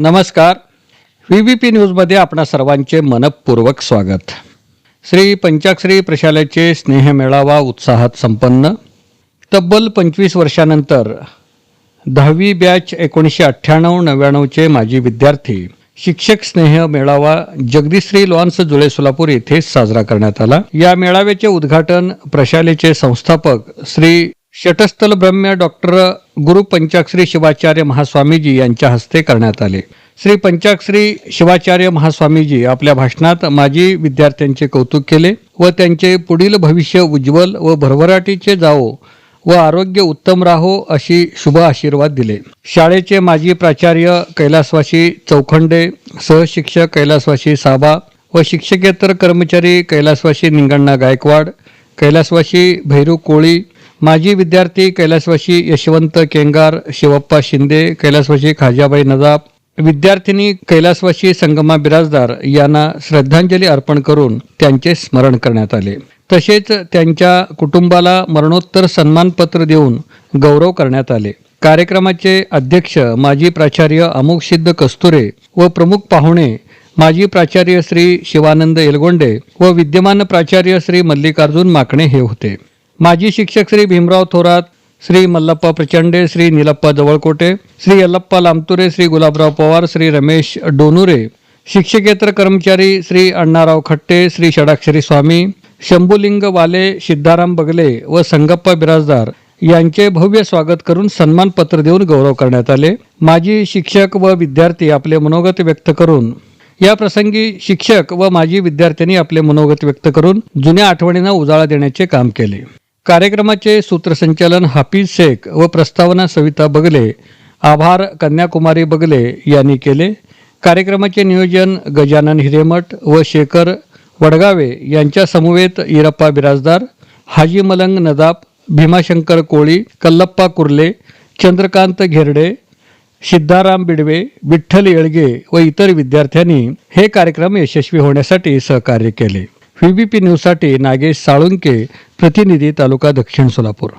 नमस्कार. व्ही बी पी न्यूजमध्ये आपणा सर्वांचे मनपूर्वक स्वागत. श्री पंचाक्षरी प्रशालेचे स्नेह मेळावा उत्साहात संपन्न. तब्बल पंचवीस वर्षानंतर दहावी बॅच एकोणीसशे अठ्ठ्याण्णव नव्याण्णवचे माजी विद्यार्थी शिक्षक स्नेह मेळावा जगदीश्री लॉन्स जुळे सोलापूर येथे साजरा करण्यात आला. या मेळाव्याचे उद्घाटन प्रशालेचे संस्थापक श्री षटस्थल ब्रह्म डॉक्टर गुरु पंचाक्षरी शिवाचार्य महास्वामीजी यांच्या हस्ते करण्यात आले. श्री पंचाक्षरी शिवाचार्य महास्वामीजी आपल्या भाषणात माजी विद्यार्थ्यांचे कौतुक केले व त्यांचे पुढील भविष्य उज्ज्वल व भरभराटीचे जावो व आरोग्य उत्तम राहो अशी शुभ आशीर्वाद दिले. शाळेचे माजी प्राचार्य कैलासवासी चौखंडे सहशिक्षक कैलासवासी साबा व शिक्षकेतर कर्मचारी कैलासवासी निंगण्णा गायकवाड कैलासवासी भैरू कोळी माजी विद्यार्थी कैलासवाशी यशवंत केंगार शिवप्पा शिंदे कैलासवाशी खाजाबाई नजाब विद्यार्थिनी कैलासवाशी संगमा बिराजदार यांना श्रद्धांजली अर्पण करून त्यांचे स्मरण करण्यात आले. तसेच त्यांच्या कुटुंबाला मरणोत्तर सन्मानपत्र देऊन गौरव करण्यात आले. कार्यक्रमाचे अध्यक्ष माजी प्राचार्य अमुकसिद्ध कस्तुरे व प्रमुख पाहुणे माजी प्राचार्य श्री शिवानंद एलगोंडे व विद्यमान प्राचार्य श्री मल्लिकार्जुन माकणे हे होते. माजी शिक्षक श्री भीमराव थोरात श्री मल्लप्पा प्रचंडे श्री निलप्पा जवळकोटे श्री यल्लप्पा लामतुरे श्री गुलाबराव पवार श्री रमेश डोनुरे शिक्षकेतर कर्मचारी श्री अण्णाराव खट्टे श्री षडाक्षरी स्वामी शंभुलिंग वाले सिद्धाराम बगले व संगप्पा बिराजदार यांचे भव्य स्वागत करून सन्मानपत्र देऊन गौरव करण्यात आले. माजी शिक्षक व विद्यार्थी आपले मनोगत व्यक्त करून या प्रसंगी शिक्षक व माजी विद्यार्थ्यांनी आपले मनोगत व्यक्त करून जुन्या आठवणींना उजाळा देण्याचे काम केले. कार्यक्रमाचे सूत्रसंचालन हाफिज शेख व प्रस्तावना सविता बगले आभार कन्याकुमारी बगले यांनी केले. कार्यक्रमाचे नियोजन गजानन हिरेमठ व शेखर वडगावे यांच्या समवेत इरप्पा बिराजदार हाजी मलंग नदाब भीमाशंकर कोळी कल्लप्पा कुर्ले चंद्रकांत घेरडे सिद्धाराम बिडवे विठ्ठल येळगे व इतर विद्यार्थ्यांनी हे कार्यक्रम यशस्वी होण्यासाठी सहकार्य केले. व्हीबीपी न्यूजसाठी नागेश साळुंके प्रतिनिधी तालुका दक्षिण सोलापूर.